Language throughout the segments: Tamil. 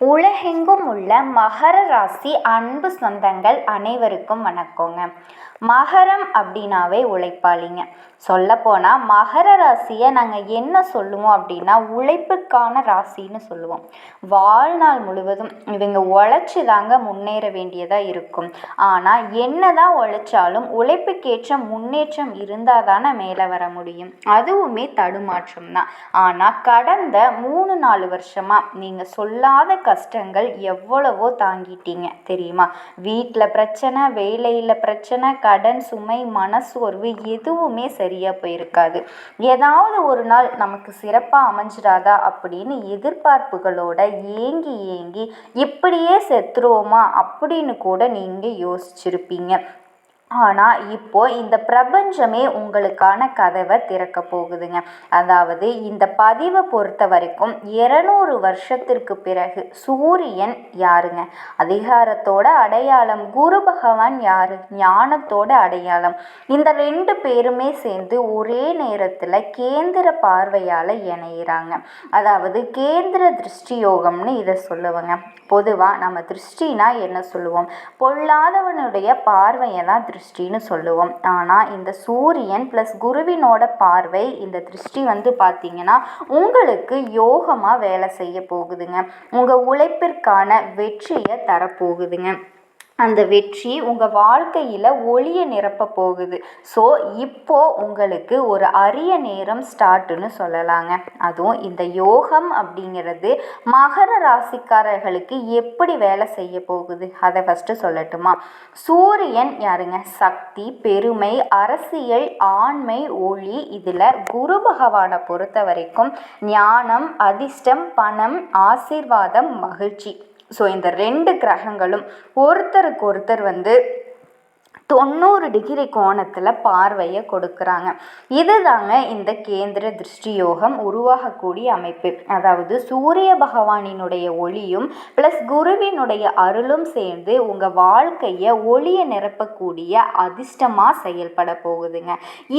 உலகெங்கும் உள்ள மகர ராசி அன்பு சொந்தங்கள் அனைவருக்கும் வணக்கங்க. மகரம் அப்படின்னாவே உழைப்பாளிங்க. சொல்லப்போனால் மகர ராசியை நாங்கள் என்ன சொல்லுவோம் அப்படின்னா உழைப்புக்கான ராசின்னு சொல்லுவோம். வாழ்நாள் முழுவதும் இவங்க உழைச்சி தாங்க முன்னேற வேண்டியதாக இருக்கும். ஆனால் என்ன தான் உழைச்சாலும் உழைப்புக்கேற்ற முன்னேற்றம் இருந்தால் தானே மேலே வர முடியும். அதுவுமே தடுமாற்றம் தான் ஆனால் கடந்த மூணு நாலு வருஷமாக நீங்கள் சொல்லாத கஷ்டங்கள் எவ்வளவோ தாங்கிட்டீங்க தெரியுமா? வீட்டில் பிரச்சனை வேலையில் பிரச்சனை கடன் சுமை மனசோர்வு எதுவுமே சரியாக போயிருக்காது. ஏதாவது ஒரு நாள் நமக்கு சிறப்பாக அமைஞ்சிடாதா அப்படின்னு எதிர்பார்ப்புகளோட ஏங்கி ஏங்கி இப்படியே செத்துருவோமா? அப்படின்னு கூட நீங்கள் யோசிச்சிருப்பீங்க. ஆனால் இப்போ இந்த பிரபஞ்சமே உங்களுக்கான கதவை திறக்க போகுதுங்க. அதாவது இந்த பதிவை பொறுத்த வரைக்கும் இரநூறு வருஷத்திற்கு பிறகு சூரியன் யாருங்க? அதிகாரத்தோட அடையாளம் குரு பகவான் யாரு? ஞானத்தோட அடையாளம். இந்த ரெண்டு பேருமே சேர்ந்து ஒரே நேரத்தில் கேந்திர பார்வையால் இணையிறாங்க. அதாவது கேந்திர திருஷ்டி யோகம்னு இதை சொல்லுவாங்க. பொதுவாக நம்ம திருஷ்டினா என்ன சொல்லுவோம்? பொல்லாதவனுடைய பார்வையை தான் திருஷ்டின்னு சொல்லுவோம். ஆனால் இந்த சூரியன் ப்ளஸ் குருவினோட பார்வை இந்த திருஷ்டி வந்து பார்த்திங்கன்னா உங்களுக்கு யோகமாக வேலை செய்ய போகுதுங்க. உங்கள் உழைப்பிற்கான வெற்றியை தரப்போகுதுங்க. அந்த வெற்றி உங்கள் வாழ்க்கையில் ஒளியை நிரப்ப போகுது. ஸோ இப்போது உங்களுக்கு ஒரு அரிய நேரம் ஸ்டார்ட்டுன்னு சொல்லலாங்க. அதுவும் இந்த யோகம் அப்படிங்கிறது மகர ராசிக்காரர்களுக்கு எப்படி வேலை செய்ய போகுது? அதை ஃபஸ்ட்டு சொல்லட்டுமா? சூரியன் யாருங்க? சக்தி பெருமை அரசியல் ஆண்மை ஒளி இதில் குரு பகவானை பொறுத்த வரைக்கும் ஞானம் அதிர்ஷ்டம் பணம் ஆசீர்வாதம் மகிழ்ச்சி. ஸோ இந்த ரெண்டு கிரகங்களும் ஒருத்தருக்கு ஒருத்தர் வந்து தொண்ணூறு டிகிரி கோணத்தில் பார்வையை கொடுக்குறாங்க. இதுதாங்க இந்த கேந்திர திருஷ்டி யோகம் உருவாகக்கூடிய அமைப்பு. அதாவது சூரிய பகவானினுடைய ஒளியும் ப்ளஸ் குருவினுடைய அருளும் சேர்ந்து உங்கள் வாழ்க்கையை ஒளியை நிரப்பக்கூடிய அதிர்ஷ்டமாக செயல்பட போகுதுங்க.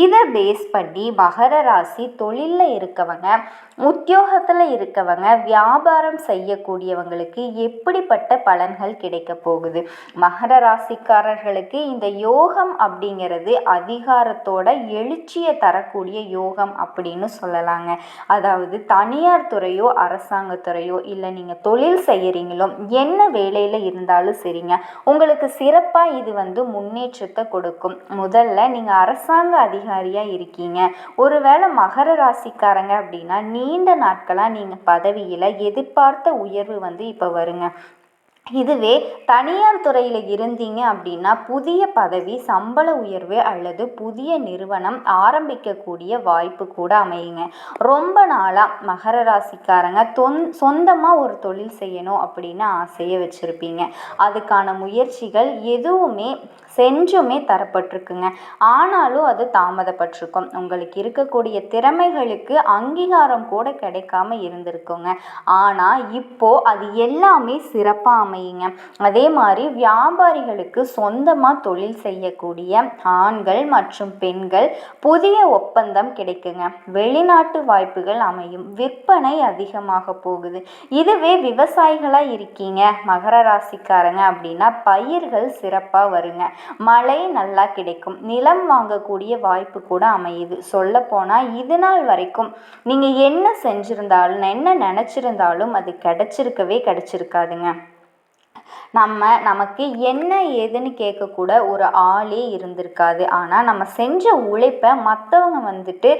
இதை பேஸ் பண்ணி மகர ராசி தொழிலில் இருக்கவங்க உத்தியோகத்தில் இருக்கவங்க வியாபாரம் செய்யக்கூடியவங்களுக்கு எப்படிப்பட்ட பலன்கள் கிடைக்க போகுது? மகர ராசிக்காரர்களுக்கு இந்த யோகம் அப்படிங்கிறது அதிகாரத்தோட எழுச்சியை தரக்கூடிய யோகம் அப்படின்னு சொல்லலாங்க. அதாவது தனியார் துறையோ அரசாங்கத்துறையோ இல்லை நீங்கள் தொழில் செய்கிறீங்களோ என்ன வேலையில் இருந்தாலும் சரிங்க. உங்களுக்கு சிறப்பாக இது வந்து முன்னேற்றத்தை கொடுக்கும். முதல்ல நீங்கள் அரசாங்க அதிகாரியாக இருக்கீங்க. ஒருவேளை மகர ராசிக்காரங்க அப்படின்னா நீண்ட நாட்களாக நீங்கள் பதவியில் எதிர்பார்த்த உயர்வு வந்து இப்போ வருங்க. இதுவே தனியார் துறையில் இருந்தீங்க அப்படின்னா புதிய பதவி சம்பள உயர்வு அல்லது புதிய நிறுவனம் ஆரம்பிக்கக்கூடிய வாய்ப்பு கூட அமையுங்க. ரொம்ப நாளாக மகர ராசிக்காரங்க தொன் சொந்தமாக ஒரு தொழில் செய்யணும் அப்படின்னு ஆசையை வச்சுருப்பீங்க. அதுக்கான முயற்சிகள் எதுவுமே செஞ்சுமே தரப்பட்டிருக்குங்க. ஆனாலும் அது தாமதப்பட்டிருக்கும். உங்களுக்கு இருக்கக்கூடிய திறமைகளுக்கு அங்கீகாரம் கூட கிடைக்காம இருந்திருக்குங்க. ஆனால் இப்போது அது எல்லாமே சிறப்பாக அமையுங்க. அதே மாதிரி வியாபாரிகளுக்கு சொந்தமாக தொழில் செய்யக்கூடிய ஆண்கள் மற்றும் பெண்கள் புதிய ஒப்பந்தம் கிடைக்குங்க. வெளிநாட்டு வாய்ப்புகள் அமையும். விற்பனை அதிகமாக போகுது. இதுவே விவசாயிகளாக இருக்கீங்க மகர ராசிக்காரங்க அப்படின்னா பயிர்கள் சிறப்பாக வருங்க. மழை நல்லா கிடைக்கும். நிலம் வாங்கக்கூடிய வாய்ப்பு கூட அமையுது. சொல்லப்போனால் இது நாள் வரைக்கும் நீங்கள் என்ன செஞ்சுருந்தாலும் என்ன நினச்சிருந்தாலும் அது கிடச்சிருக்கவே கிடச்சிருக்காதுங்க. நம்ம நமக்கு என்ன ஏதுன்னு கேட்கக்கூட ஒரு ஆளே இருந்திருக்காது. ஆனால் நம்ம செஞ்ச உழைப்பை மற்றவங்க வந்துட்டு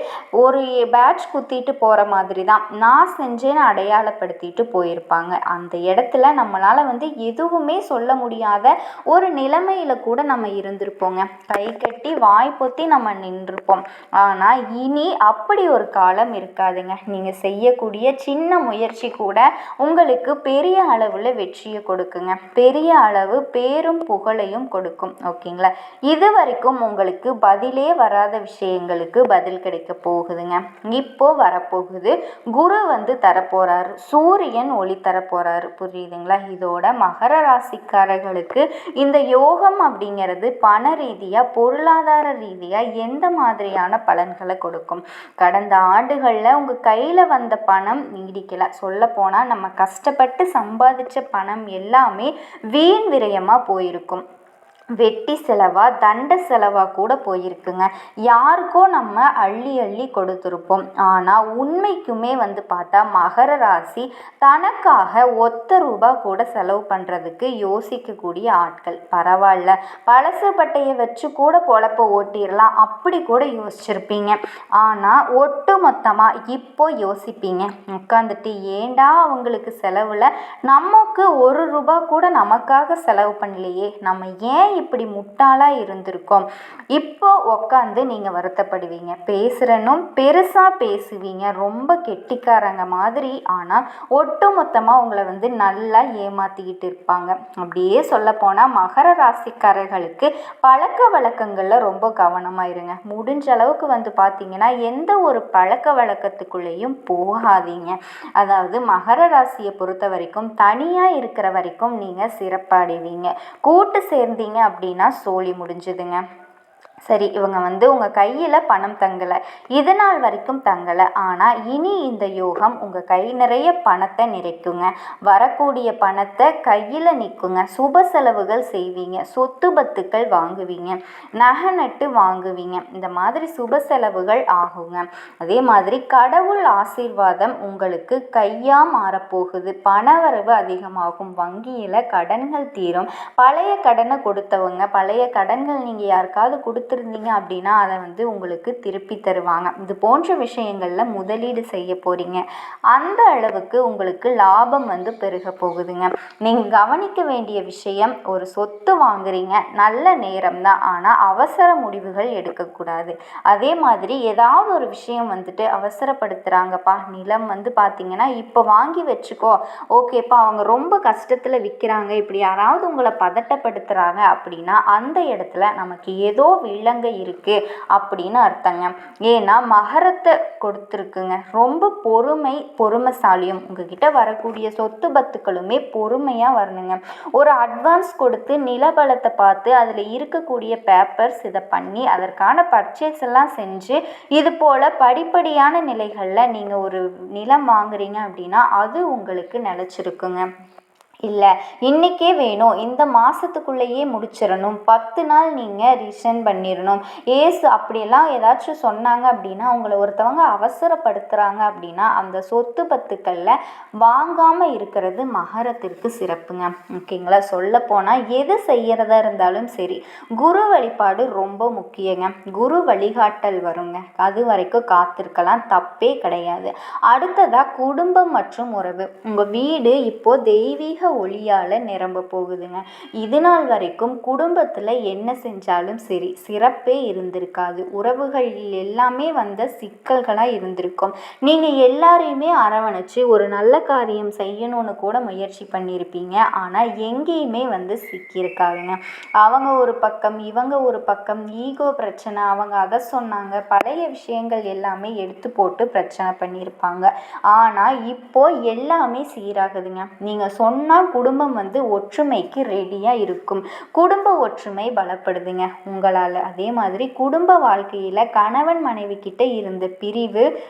ஒரு பேட்ச் குத்திட்டு போகிற மாதிரி தான் நான் செஞ்சேன்னு அடையாளப்படுத்திட்டு போயிருப்பாங்க. அந்த இடத்துல நம்மளால் வந்து எதுவுமே சொல்ல முடியாத ஒரு நிலைமையில் கூட நம்ம இருந்திருப்போங்க. கை கட்டி வாய் பொத்தி நம்ம நின்றுப்போம். ஆனால் இனி அப்படி ஒரு காலம் இருக்காதுங்க. நீங்கள் செய்யக்கூடிய சின்ன முயற்சி கூட உங்களுக்கு பெரிய அளவில் வெற்றியை கொடுக்குங்க. பெரிய அளவு பேரும் புகழையும் கொடுக்கும். ஓகேங்களா? இது வரைக்கும் உங்களுக்கு பதிலே வராத விஷயங்களுக்கு பதில் கிடைக்க போகுதுங்க. இப்போ வரப்போகுது குரு வந்து தரப்போறாரு. சூரியன் ஒளி தரப்போறாரு. புரியுதுங்களா? இதோட மகர ராசிக்காரர்களுக்கு இந்த யோகம் அப்படிங்கிறது பண ரீதியாக பொருளாதார ரீதியாக எந்த மாதிரியான பலன்களை கொடுக்கும்? கடந்த ஆண்டுகளில் உங்கள் கையில் வந்த பணம் நீடிக்கலை. சொல்லப்போனால் நம்ம கஷ்டப்பட்டு சம்பாதிச்ச பணம் எல்லாமே வீண் விரயமாக போயிருக்கும். வெட்டி செலவாக தண்ட செலவாக கூட போயிருக்குங்க. யாருக்கோ நம்ம அள்ளி அள்ளி கொடுத்துருப்போம். ஆனால் உண்மைக்குமே வந்து பார்த்தா மகர ராசி தனக்காக ஒத்த ரூபா கூட செலவு பண்ணுறதுக்கு யோசிக்கக்கூடிய ஆட்கள். பரவாயில்ல. பழசு பட்டையை வச்சு கூட பொழப்ப ஓட்டிடலாம். அப்படி கூட யோசிச்சிருப்பீங்க. ஆனால் ஒட்டு மொத்தமாக இப்போ யோசிப்பீங்க. உட்காந்துட்டு ஏண்டா அவங்களுக்கு செலவில்? நமக்கு ஒரு ரூபா கூட நமக்காக செலவு பண்ணலையே. நம்ம ஏன் இப்படி முட்டாளாக இருந்திருக்கோம். இப்போ உக்காந்து நீங்கள் வருத்தப்படுவீங்க. பேசுகிறனும் பெருசாக பேசுவீங்க. ரொம்ப கெட்டிக்காரங்க மாதிரி. ஆனால் ஒட்டு மொத்தமாக உங்களை வந்து நல்லா ஏமாற்றிக்கிட்டு இருப்பாங்க. அப்படியே சொல்லப்போனால் மகர ராசிக்காரர்களுக்கு பழக்க வழக்கங்களில் ரொம்ப கவனமாக இருங்க. முடிஞ்ச அளவுக்கு வந்து பார்த்தீங்கன்னா எந்த ஒரு பழக்க வழக்கத்துக்குள்ளேயும் போகாதீங்க. அதாவது மகர ராசியை பொறுத்த வரைக்கும் தனியாக இருக்கிற வரைக்கும் நீங்கள் சிறப்பாடுவீங்க. கூட்டு சேர்ந்தீங்க அப்படின்னா சோழி முடிஞ்சுதுங்க. சரி இவங்க வந்து உங்கள் கையில் பணம் தங்கலை. இது நாள் வரைக்கும் தங்கலை. ஆனால் இனி இந்த யோகம் உங்கள் கை நிறைய பணத்தை நிறைக்குங்க. வரக்கூடிய பணத்தை கையில் நிற்குங்க சுப செலவுகள் செய்வீங்க. சொத்து பத்துக்கள் வாங்குவீங்க. நகை நட்டு வாங்குவீங்க. இந்த மாதிரி சுப செலவுகள் ஆகுங்க. அதே மாதிரி கடவுள் ஆசீர்வாதம் உங்களுக்கு கையாக மாறப்போகுது. பணவரவு அதிகமாகும். வங்கியில் கடன்கள் தீரும். பழைய கடனை கொடுத்தவங்க பழைய கடன்கள் நீங்கள் யாருக்காவது கொடுத்து கொடுத்துருந்தீங்க அப்படின்னா அதை வந்து உங்களுக்கு திருப்பி தருவாங்க. இது போன்ற விஷயங்களில் முதலீடு செய்ய போகிறீங்க அந்த அளவுக்கு உங்களுக்கு லாபம் வந்து பெருக போகுதுங்க. நீங்கள் கவனிக்க வேண்டிய விஷயம் ஒரு சொத்து வாங்குறீங்க. நல்ல நேரம் தான். ஆனால் அவசர முடிவுகள் எடுக்கக்கூடாது. அதே மாதிரி ஏதாவது ஒரு விஷயம் வந்துட்டு அவசரப்படுத்துகிறாங்கப்பா நிலம் வந்து பார்த்தீங்கன்னா இப்போ வாங்கி வச்சுக்கோ. ஓகேப்பா அவங்க ரொம்ப கஷ்டத்தில் விற்கிறாங்க இப்படி யாராவது உங்களை பதட்டப்படுத்துகிறாங்க அப்படின்னா அந்த இடத்துல நமக்கு ஏதோ இலங்கை இருக்குது அப்படின்னு அர்த்தங்க. ஏன்னா மகரத்தை கொடுத்துருக்குங்க. ரொம்ப பொறுமை பொறுமைசாலியும் உங்ககிட்ட வரக்கூடிய சொத்து பத்துக்களுமே பொறுமையாக வரணுங்க. ஒரு அட்வான்ஸ் கொடுத்து நிலபலத்தை பார்த்து அதில் இருக்கக்கூடிய பேப்பர்ஸ் இதை பண்ணி அதற்கான பர்ச்சேஸ் எல்லாம் செஞ்சு இது போல் படிப்படியான நிலைகளில் நீங்கள் ஒரு நிலம் வாங்குறீங்க அப்படின்னா அது உங்களுக்கு நிலச்சிருக்குங்க. இல்லை இன்றைக்கே வேணும். இந்த மாதத்துக்குள்ளேயே முடிச்சிடணும் பத்து நாள் நீங்கள் ரிசன் பண்ணிடணும் ஏசு அப்படியெல்லாம் ஏதாச்சும் சொன்னாங்க அப்படின்னா அவங்கள ஒருத்தவங்க அவசரப்படுத்துகிறாங்க அப்படின்னா அந்த சொத்து பத்துக்களில் வாங்காமல் இருக்கிறது மகரத்திற்கு சிறப்புங்க. ஓகேங்களா? சொல்ல போனால் எது செய்கிறதா இருந்தாலும் சரி குரு வழிபாடு ரொம்ப முக்கியங்க. குரு வழிகாட்டல் வருங்க. அது வரைக்கும் காத்திருக்கலாம். தப்பே கிடையாது. அடுத்ததாக குடும்பம் மற்றும் உறவு. உங்கள் வீடு இப்போது தெய்வீக ஒளியால் நிரம்ப போகுதுங்க. இது நாள் வரைக்கும் குடும்பத்தில் என்ன செஞ்சாலும் சரி சிறப்பே இருந்திருக்காது. உறவுகள் எல்லாமே வந்த சிக்கல்களாக இருந்திருக்கும். நீங்கள் எல்லாரையுமே அரவணைச்சு ஒரு நல்ல காரியம் செய்யணும்னு கூட முயற்சி பண்ணியிருப்பீங்க ஆனால் எங்கேயுமே வந்து சிக்கியிருக்காதுங்க. அவங்க ஒரு பக்கம் இவங்க ஒரு பக்கம் ஈகோ பிரச்சனை அவங்க அதை சொன்னாங்க பழைய விஷயங்கள் எல்லாமே எடுத்து போட்டு பிரச்சனை பண்ணியிருப்பாங்க ஆனால் இப்போ எல்லாமே சீராகுதுங்க. நீங்கள் சொன்னால் குடும்பம் வந்து ஒற்றுமைக்கு ரெடியாக இருக்கும். குடும்ப ஒற்றுமை பலப்படுதுங்க. உங்களால். அதே மாதிரி குடும்ப வாழ்க்கையில் கணவன் மனைவி கிட்ட இருந்த பிரிவு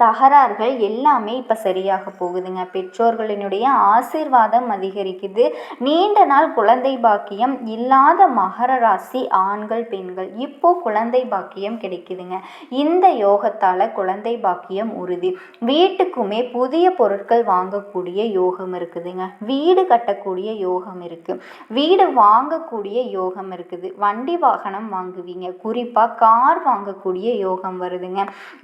தகராறுகள் எல்லாமே இப்போ சரியாக போகுதுங்க. பெற்றோர்களினுடைய ஆசீர்வாதம் அதிகரிக்குது. நீண்ட நாள் குழந்தை பாக்கியம் இல்லாத மகர ராசி ஆண்கள் பெண்கள் இப்போ குழந்தை பாக்கியம் கிடைக்குதுங்க. இந்த யோகத்தால் குழந்தை பாக்கியம் உறுதி. வீட்டுக்குமே புதிய பொருட்கள் வாங்கக்கூடிய யோகம் இருக்குதுங்க. வீடு கட்டக்கூடிய யோகம் இருக்குது வீடு வாங்கக்கூடிய யோகம் இருக்குது. வண்டி வாகனம் வாங்குவீங்க. குறிப்பாக கார் வாங்கக்கூடிய யோகம் வருதுங்க.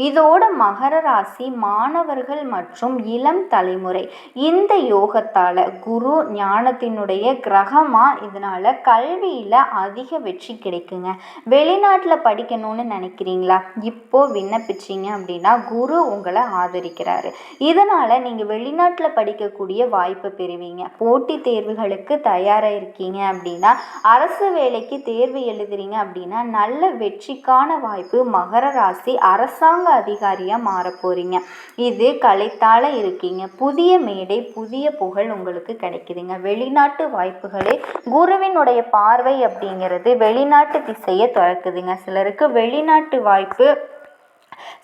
இதோட மகர ராசி ராசி மாணவர்கள் மற்றும் இளம் தலைமுறை. இந்த யோகத்தால் குரு ஞானத்தினுடைய கிரகமாக இதனால் கல்வியில் அதிக வெற்றி கிடைக்குங்க. வெளிநாட்டில் படிக்கணும்னு நினைக்கிறீங்களா? இப்போது விண்ணப்பிச்சிங்க அப்படின்னா குரு உங்களை ஆதரிக்கிறாரு. இதனால் நீங்கள் வெளிநாட்டில் படிக்கக்கூடிய வாய்ப்பை பெறுவீங்க. போட்டித் தேர்வுகளுக்கு தயாராக இருக்கீங்க அப்படின்னா அரசு வேலைக்கு தேர்வு எழுதுறீங்க அப்படின்னா நல்ல வெற்றிக்கான வாய்ப்பு மகர ராசி அரசாங்க அதிகாரியாக மாறப்போகுது. போகிறீங்க இது கலைத்தால் இருக்கீங்க. புதிய மேடை புதிய புகழ் உங்களுக்கு கிடைக்குதுங்க. வெளிநாட்டு வாய்ப்புகளே குருவினுடைய பார்வை அப்படிங்கிறது வெளிநாட்டு திசையை திறக்குதுங்க. சிலருக்கு வெளிநாட்டு வாய்ப்பு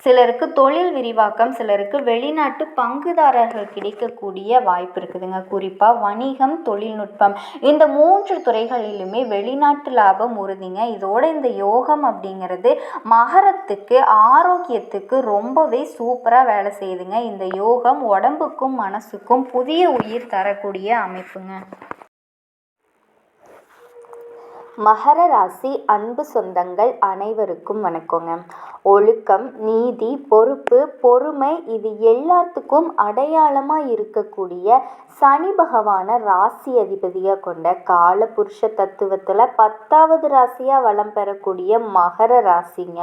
சிலருக்கு தொழில் விரிவாக்கம் சிலருக்கு வெளிநாட்டு பங்குதாரர்கள் கிடைக்கக்கூடிய வாய்ப்பு இருக்குதுங்க. குறிப்பாக வணிகம் தொழில்நுட்பம். இந்த மூன்று துறைகளிலுமே வெளிநாட்டு லாபம் உறுதிங்க. இதோட இந்த யோகம் அப்படிங்கிறது மகரத்துக்கு ஆரோக்கியத்துக்கு ரொம்பவே சூப்பராக வேலை செய்யுதுங்க. இந்த யோகம் உடம்புக்கும் மனசுக்கும் புதிய உயிர் தரக்கூடிய அமைப்புங்க. மகர ராசி அன்பு சொந்தங்கள் அனைவருக்கும் வணக்கங்க. ஒழுக்கம் நீதி பொறுப்பு பொறுமை இது எல்லாத்துக்கும் அடையாளமாக இருக்கக்கூடிய சனி பகவானை ராசி அதிபதியாக கொண்ட கால புருஷ தத்துவத்தில் பத்தாவது ராசியாக வளம் பெறக்கூடிய மகர ராசிங்க.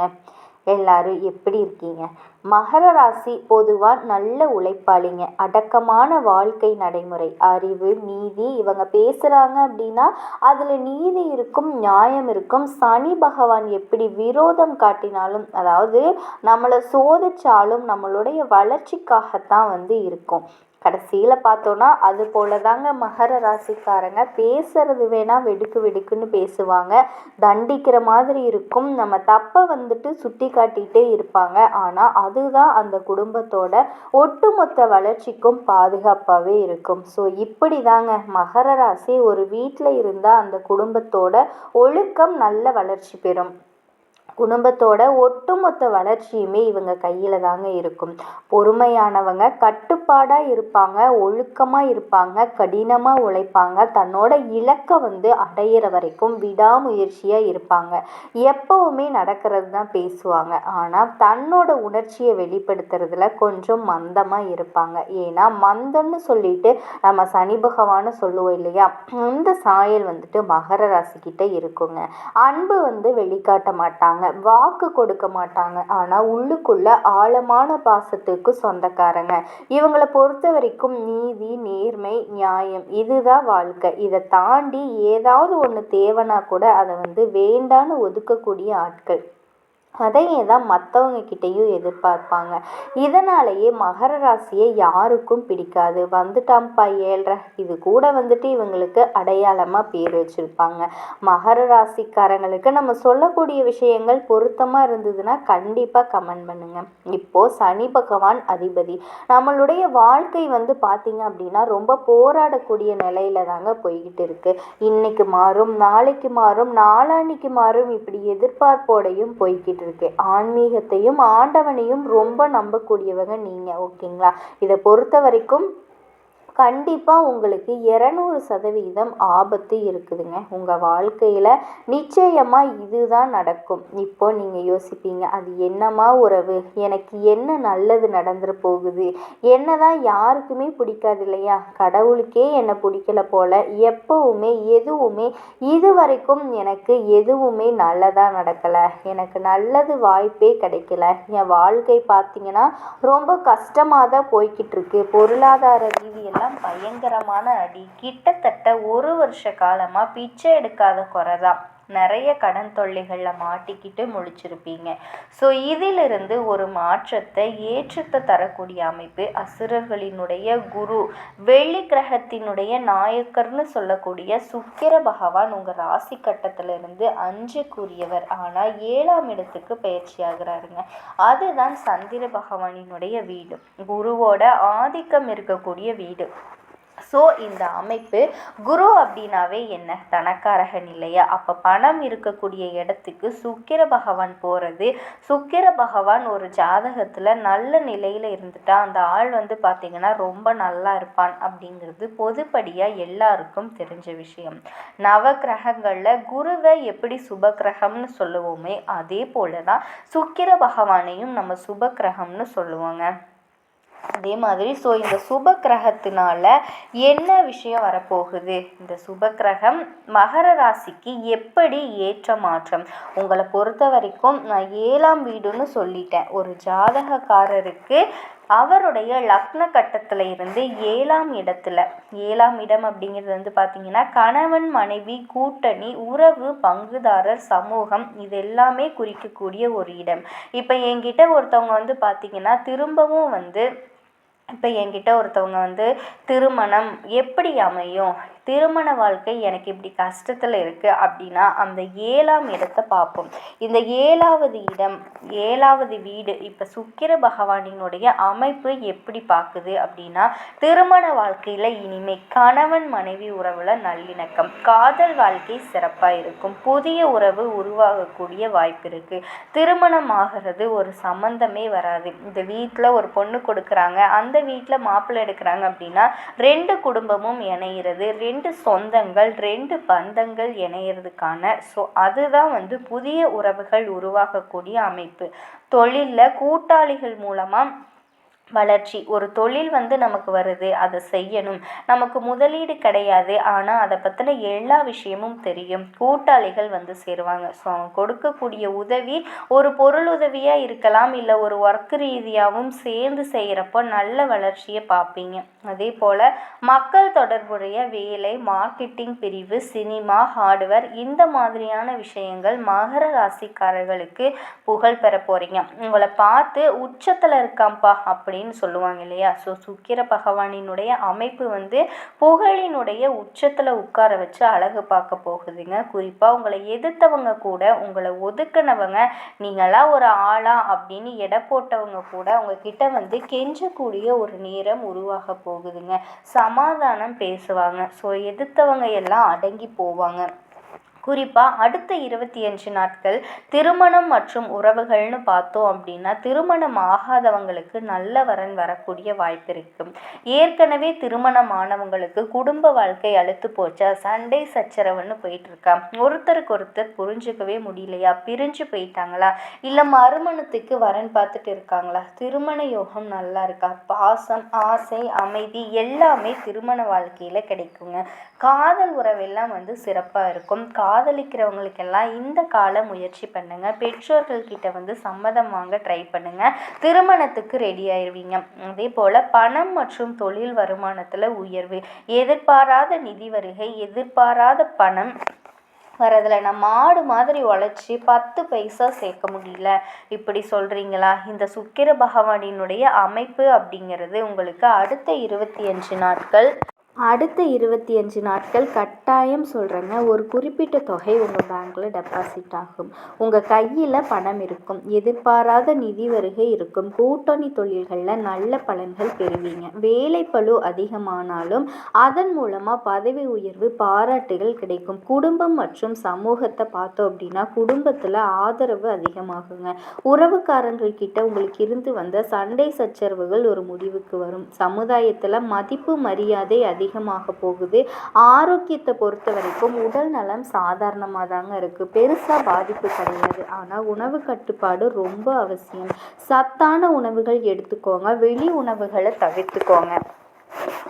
எல்லாரும் எப்படி இருக்கீங்க? மகர ராசி பொதுவாக நல்ல உழைப்பாளிங்க. அடக்கமான வாழ்க்கை நடைமுறை அறிவு நீதி இவங்க பேசுகிறாங்க அப்படின்னா அதில் நீதி இருக்கும் நியாயம் இருக்கும். சனி பகவான் எப்படி விரோதம் காட்டினாலும் அதாவது நம்மளை சோதிச்சாலும் நம்மளுடைய வளர்ச்சிக்காகத்தான் வந்து இருக்கும். கடைசியில் பார்த்தோன்னா அது போல தாங்க மகர ராசிக்காரங்க. பேசுறது வேணால் வெடுக்கு வெடுக்குன்னு பேசுவாங்க. தண்டிக்கிற மாதிரி இருக்கும். நம்ம தப்பை வந்துட்டு சுட்டி காட்டிகிட்டே இருப்பாங்க. ஆனால் அதுதான் அந்த குடும்பத்தோட ஒட்டுமொத்த வளர்ச்சிக்கும் பாதுகாப்பாகவே இருக்கும். ஸோ இப்படி தாங்க மகர ராசி ஒரு வீட்டில் இருந்தால் அந்த குடும்பத்தோட ஒழுக்கம் நல்ல வளர்ச்சி பெறும். குடும்பத்தோட ஒட்டுமொத்த வளர்ச்சியுமே இவங்க கையில் தாங்க இருக்கும். பொறுமையானவங்க கட்டுப்பாடாக இருப்பாங்க ஒழுக்கமாக இருப்பாங்க கடினமாக உழைப்பாங்க தன்னோட இலக்கை வந்து அடையிற வரைக்கும் விடாமுயற்சியாக இருப்பாங்க. எப்போவுமே நடக்கிறது தான் பேசுவாங்க. ஆனால் தன்னோட உணர்ச்சியை வெளிப்படுத்துறதுல கொஞ்சம் மந்தமாக இருப்பாங்க. ஏன்னா மந்தம்னு சொல்லிட்டு நம்ம சனி பகவான்னு சொல்லுவோம் இல்லையா இந்த சாயல் வந்துட்டு மகர ராசிக்கிட்ட இருக்குங்க. அன்பு வந்து வெளிக்காட்ட மாட்டாங்க. வாக்கு கொடுக்க மாட்டாங்க. ஆனால் உள்ளுக்குள்ள ஆழமான பாசத்துக்கு சொந்தக்காரங்க. இவங்களை பொறுத்த வரைக்கும் நீதி நேர்மை நியாயம் இதுதான் வாழ்க்கை. இதை தாண்டி ஏதாவது ஒன்று தேவைன்னா கூட அதை வந்து வேண்டான்னு ஒதுக்கக்கூடிய ஆட்கள். அதையே தான் மற்றவங்க கிட்டேயும் எதிர்பார்ப்பாங்க. இதனாலேயே மகர ராசியை யாருக்கும் பிடிக்காது. வந்துட்டாம்ப்பா ஏழ்ற இது கூட வந்துட்டு இவங்களுக்கு அடையாளமாக பேர் வச்சுருப்பாங்க. மகர ராசிக்காரங்களுக்கு நம்ம சொல்லக்கூடிய விஷயங்கள் பொருத்தமாக இருந்ததுன்னா கண்டிப்பாக கமெண்ட் பண்ணுங்கள் இப்போது சனி பகவான் அதிபதி. நம்மளுடைய வாழ்க்கை வந்து பார்த்திங்க அப்படின்னா ரொம்ப போராடக்கூடிய நிலையில தாங்க போய்கிட்டு இருக்குது இன்னைக்கு மாறும் நாளைக்கு மாறும் நாளான்னைக்கு மாறும் இப்படி எதிர்பார்ப்போடையும் போய்கிட்டு இருக்கு. ஆன்மீகத்தையும் ஆண்டவனையும் ரொம்ப நம்பக்கூடியவங்க நீங்கள் ஓகேங்களா? இதை பொறுத்த வரைக்கும் கண்டிப்பாக உங்களுக்கு இரநூறு சதவீதம் ஆபத்து இருக்குதுங்க. உங்கள் வாழ்க்கையில் நிச்சயமாக இதுதான் நடக்கும். இப்போ நீங்கள் யோசிப்பீங்க அது என்னம்மா உறவு? எனக்கு என்ன நல்லது நடந்துட போகுது? என்ன தான் யாருக்குமே பிடிக்காது இல்லையா? கடவுளுக்கே என்னை பிடிக்கல போல் எப்போவுமே எதுவுமே இது வரைக்கும் எனக்கு எதுவுமே நல்லதாக நடக்கலை. எனக்கு நல்லது வாய்ப்பே கிடைக்கல. என் வாழ்க்கை பார்த்தீங்கன்னா ரொம்ப கஷ்டமாக தான் போய்கிட்டு இருக்கு. பொருளாதார ரீதியெல்லாம் பயங்கரமான அடி. கிட்டத்தட்ட ஒரு வருஷ காலமாக பிச்சை எடுக்காத குறை தான். நிறைய கடன் தொல்லைகளில் மாட்டிக்கிட்டு முழிச்சிருப்பீங்க. ஸோ இதிலிருந்து ஒரு மாற்றத்தை ஏற்றத்தை தரக்கூடிய அமைப்பு அசுரர்களினுடைய குரு வெள்ளி கிரகத்தினுடைய நாயக்கர்னு சொல்லக்கூடிய சுக்கிர பகவான் உங்கள் ராசி கட்டத்திலிருந்து அஞ்சுக்குரியவர். ஆனால் ஏழாம் இடத்துக்கு பயிற்சி ஆகிறாருங்க அதுதான் சந்திர பகவானினுடைய வீடு. குருவோட ஆதிக்கம் இருக்கக்கூடிய வீடு. ஸோ இந்த அமைப்பு குரு அப்படின்னாவே என்ன? தனக்காரகன் இல்லையா? அப்போ பணம் இருக்கக்கூடிய இடத்துக்கு சுக்கிர பகவான் போகிறது சுக்கிர பகவான் ஒரு ஜாதகத்தில் நல்ல நிலையில் இருந்துட்டா அந்த ஆள் வந்து பார்த்திங்கன்னா ரொம்ப நல்லா இருப்பான் அப்படிங்கிறது பொதுப்படியாக எல்லாருக்கும் தெரிஞ்ச விஷயம். நவ கிரகங்களில் குருவை எப்படி சுப கிரகம்னு சொல்லுவோமே அதே போல தான் சுக்கிர பகவானையும் நம்ம சுப கிரகம்னு சொல்லுவோங்க. அதே மாதிரி ஸோ இந்த சுப கிரகத்தினால என்ன விஷயம் வரப்போகுது? இந்த சுப கிரகம் மகர ராசிக்கு எப்படி ஏற்ற மாற்றம்? உங்களை பொறுத்த வரைக்கும் நான் ஏழாம் வீடுன்னு சொல்லிட்டேன். ஒரு ஜாதகக்காரருக்கு அவருடைய லக்ன கட்டத்தில் இருந்து ஏழாம் இடத்துல. ஏழாம் இடம் அப்படிங்கிறது வந்து பார்த்திங்கன்னா கணவன் மனைவி கூட்டணி உறவு பங்குதாரர் சமூகம் இது எல்லாமே குறிக்கக்கூடிய ஒரு இடம். இப்போ என்கிட்ட ஒருத்தவங்க வந்து பார்த்திங்கன்னா திரும்பவும் வந்து இப்போ என்கிட்ட ஒருத்தவங்க வந்து திருமணம் எப்படி அமையும்? திருமண வாழ்க்கை எனக்கு இப்படி கஷ்டத்தில் இருக்குது அப்படின்னா அந்த ஏழாம் இடத்தை பார்ப்போம். இந்த ஏழாவது இடம் ஏழாவது வீடு இப்போ சுக்கிர பகவானினுடைய அமைப்பு எப்படி பார்க்குது அப்படின்னா திருமண வாழ்க்கையில் இனிமை கணவன் மனைவி உறவில் நல்லிணக்கம் காதல் வாழ்க்கை சிறப்பாக இருக்கும் புதிய உறவு உருவாகக்கூடிய வாய்ப்பு இருக்குது திருமணம் ஆகிறது ஒரு சம்மந்தமே வராது. இந்த வீட்டில் ஒரு பொண்ணு கொடுக்குறாங்க அந்த வீட்டில் மாப்பிள்ளை எடுக்கிறாங்க அப்படின்னா ரெண்டு குடும்பமும் இணையிறது ரெண்டு ரெண்டு சொந்தங்கள் ரெண்டு பந்தங்கள் இணையிறதுக்கான ஸோ அதுதான் வந்து புதிய உறவுகள் உருவாகக்கூடிய அமைப்பு. தொழிலில் கூட்டாளிகள் மூலமாக வளர்ச்சி. ஒரு தொழில் வந்து நமக்கு வருது அதை செய்யணும். நமக்கு முதலீடு கிடையாது ஆனால் அதை பற்றின எல்லா விஷயமும் தெரியும். கூட்டாளிகள் வந்து சேருவாங்க. ஸோ அவங்க கொடுக்கக்கூடிய உதவி ஒரு பொருள் உதவியாக இருக்கலாம் இல்லை ஒரு ஒர்க் ரீதியாகவும் சேர்ந்து செய்கிறப்போ நல்ல வளர்ச்சியை பார்ப்பீங்க. அதே போல் மக்கள் தொடர்புடைய வேலை மார்க்கெட்டிங் பிரிவு சினிமா ஹார்ட்வேர் இந்த மாதிரியான விஷயங்கள் மகர ராசிக்காரர்களுக்கு புகழ் பெற போகிறீங்க உங்களை பார்த்து உச்சத்தில் இருக்காம்ப்பா அப்படி அப்படின்னு சொல்லுவாங்க இல்லையா? ஸோ சுக்கிர பகவானினுடைய அமைப்பு வந்து புகழினுடைய உச்சத்தில் உட்கார வச்சு அழகு பார்க்க போகுதுங்க. குறிப்பாக உங்களை எதிர்த்தவங்க கூட உங்களை ஒதுக்கினவங்க நீங்களாம் ஒரு ஆளா அப்படின்னு எடை போட்டவங்க கூட உங்ககிட்ட வந்து கெஞ்சக்கூடிய ஒரு நேரம் உருவாக போகுதுங்க. சமாதானம் பேசுவாங்க. ஸோ எதிர்த்தவங்க எல்லாம் அடங்கி போவாங்க. குறிப்பாக அடுத்த இருபத்தி அஞ்சு நாட்கள் திருமணம் மற்றும் உறவுகள்னு பார்த்தோம் அப்படின்னா திருமணம் ஆகாதவங்களுக்கு நல்ல வரன் வரக்கூடிய வாய்ப்பு இருக்கும் ஏற்கனவே திருமணம் ஆனவங்களுக்கு குடும்ப வாழ்க்கை அழுத்து போச்சா? சண்டை சச்சரவுன்னு போயிட்டு இருக்கா. ஒருத்தருக்கு ஒருத்தர் புரிஞ்சுக்கவே முடியலையா? பிரிஞ்சு போயிட்டாங்களா? இல்லை மறுமணத்துக்கு வரன் பார்த்துட்டு இருக்காங்களா? திருமண யோகம் நல்லா இருக்கா? பாசம் ஆசை அமைதி எல்லாமே திருமண வாழ்க்கையில் கிடைக்குங்க. காதல் உறவெல்லாம் வந்து சிறப்பாக இருக்கும். கா காதலிக்கிறவங்களுக்கெல்லாம் இந்த கால முயற்சி பண்ணுங்கள் பெற்றோர்கள்கிட்ட வந்து சம்மதம் வாங்க ட்ரை பண்ணுங்கள் திருமணத்துக்கு ரெடி ஆயிடுவீங்க அதே போல் பணம் மற்றும் தொழில் வருமானத்தில் உயர்வு. எதிர்பாராத நிதி வருகை எதிர்பாராத பணம் வரதில் நம்ம மாடு மாதிரி உழைச்சி பத்து பைசா சேர்க்க முடியல. இப்படி சொல்கிறீங்களா இந்த சுக்கிர பகவானினுடைய அமைப்பு அப்படிங்கிறது உங்களுக்கு அடுத்த இருபத்தி அஞ்சு நாட்கள் அடுத்த இருபத்தி அஞ்சு நாட்கள் கட்டாயம் சொல்கிறேங்க ஒரு குறிப்பிட்ட தொகை உங்கள் பேங்க்கில் டெபாசிட் ஆகும். உங்கள் கையில் பணம் இருக்கும். எதிர்பாராத நிதி வருகை இருக்கும். கூட்டணி தொழில்களில் நல்ல பலன்கள் பெறுவீங்க. வேலைப்பளு அதிகமானாலும் அதன் மூலமாக பதவி உயர்வு பாராட்டுகள் கிடைக்கும். குடும்பம் மற்றும் சமூகத்தை பார்த்தோம் அப்படின்னா குடும்பத்தில் ஆதரவு அதிகமாகுங்க. உறவுக்காரர்கள் கிட்ட உங்களுக்கு இருந்து வந்த சண்டை சச்சரவுகள் ஒரு முடிவுக்கு வரும். சமுதாயத்தில் மதிப்பு மரியாதை அதிகம் அதிகமாக போகுது. ஆரோக்கியத்தை பொறுத்த வரைக்கும் உடல் நலம் சாதாரணமாக தாங்க இருக்குது பெருசாக பாதிப்பு கிடையாது. ஆனால் உணவு கட்டுப்பாடு ரொம்ப அவசியம். சத்தான உணவுகள் எடுத்துக்கோங்க. வெளி உணவுகளை தவிர்த்துக்கோங்க.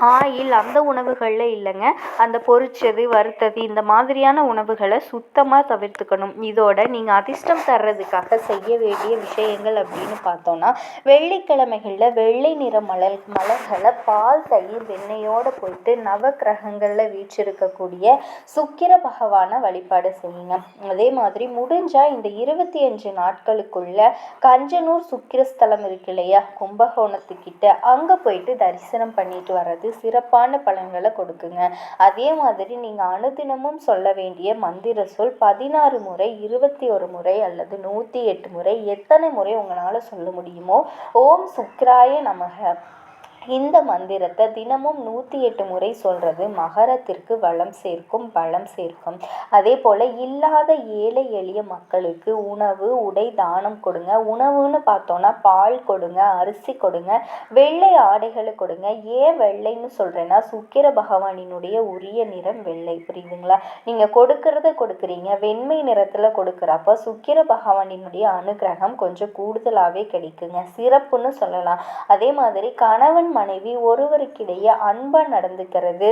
ஆயில் அந்த உணவுகளில் இல்லைங்க. அந்த பொரிச்சது வறுத்தது இந்த மாதிரியான உணவுகளை சுத்தமாக தவிர்த்துக்கணும். இதோட நீங்கள் அதிர்ஷ்டம் தர்றதுக்காக செய்ய வேண்டிய விஷயங்கள் அப்படின்னு பார்த்தோன்னா வெள்ளிக்கிழமைகளில் வெள்ளை நிற மலர் மலர்களை பால் தயிர் வெண்ணெயோடு போயிட்டு நவக்கிரகங்களில் வீற்றிருக்கக்கூடிய சுக்கிர பகவானை வழிபாடு செய்யுங்க. அதே மாதிரி முடிஞ்சால் இந்த இருபத்தி அஞ்சு நாட்களுக்குள்ள கஞ்சனூர் சுக்கிரஸ்தலம் இருக்கு இல்லையா? கும்பகோணத்துக்கிட்ட அங்கே போயிட்டு தரிசனம் பண்ணிட்டு வர்றது சிறப்பான பலன்களை கொடுக்குங்க. அதே மாதிரி நீங்கள் அனுதினமும் சொல்ல வேண்டிய மந்திர சொல் பதினாறு முறை இருபத்தி ஒரு முறை அல்லது நூற்றி எட்டு முறை எத்தனை முறை உங்களால் சொல்ல முடியுமோ ஓம் சுக்ராய நமக. இந்த மந்திரத்தை தினமும் நூற்றி எட்டு முறை சொல்கிறது மகரத்திற்கு வளம் சேர்க்கும் பலம் சேர்க்கும். அதே போல் இல்லாத ஏழை எளிய மக்களுக்கு உணவு உடை தானம் கொடுங்க. உணவுன்னு பார்த்தோன்னா பால் கொடுங்க அரிசி கொடுங்க வெள்ளை ஆடைகளை கொடுங்க. ஏன் வெள்ளைன்னு சொல்கிறேன்னா சுக்கிர பகவானினுடைய உரிய நிறம் வெள்ளை. புரியுதுங்களா? நீங்கள் கொடுக்கறத கொடுக்குறீங்க வெண்மை நிறத்தில் கொடுக்குறப்ப சுக்கிர பகவானினுடைய அனுகிரகம் கொஞ்சம் கூடுதலாகவே கிடைக்குங்க. சிறப்புன்னு சொல்லலாம். அதே மாதிரி கணவன் மனைவி ஒருவருக்கிடையே அன்பாக நடந்துக்கிறது.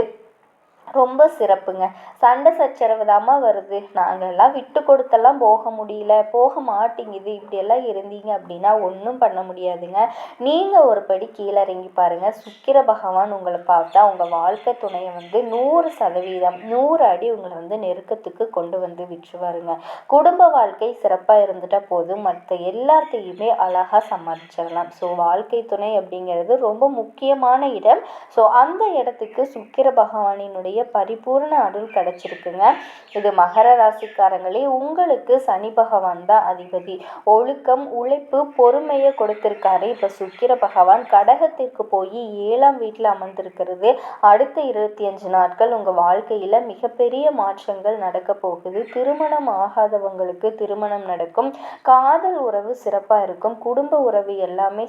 ரொம்ப சிறப்புங்க. சண்டை சச்சரவு தாம்மா வருது. நாங்கள்லாம் விட்டு கொடுத்தெல்லாம் போக முடியல. போக மாட்டேங்குது. இப்படியெல்லாம் இருந்தீங்க அப்படின்னா ஒன்றும் பண்ண முடியாதுங்க. நீங்கள் ஒரு படி கீழே இறங்கி பாருங்கள் சுக்கிர பகவான் உங்களை பார்த்தா உங்கள் வாழ்க்கை துணையை வந்து நூறு சதவீதம் நூறு அடி உங்களை வந்து நெருக்கத்துக்கு கொண்டு வந்து விட்டுருவாருங்க. குடும்ப வாழ்க்கை சிறப்பாக இருந்துட்டால் போதும். மற்ற எல்லாத்தையுமே அழகாக சமாளிச்சிடலாம். ஸோ வாழ்க்கை துணை அப்படிங்கிறது ரொம்ப முக்கியமான இடம். ஸோ அந்த இடத்துக்கு சுக்கிர பகவானினுடைய பரிபூர்ண அருள் கிடச்சிருக்குங்க. இது மகர ராசிக்காரங்களே உங்களுக்கு சனி பகவான் தான் அதிபதி. ஒழுக்கம் உழைப்பு பொறுமையை கொடுத்திருக்காரு. இப்போ சுக்கிர பகவான் கடகத்திற்கு போய் ஏழாம் வீட்டில் அமர்ந்திருக்கிறது. அடுத்த இருபத்தி அஞ்சு நாட்கள் உங்கள் வாழ்க்கையில் மிகப்பெரிய மாற்றங்கள் நடக்க போகுது. திருமணம் ஆகாதவங்களுக்கு திருமணம் நடக்கும். காதல் உறவு சிறப்பாக இருக்கும். குடும்ப உறவு எல்லாமே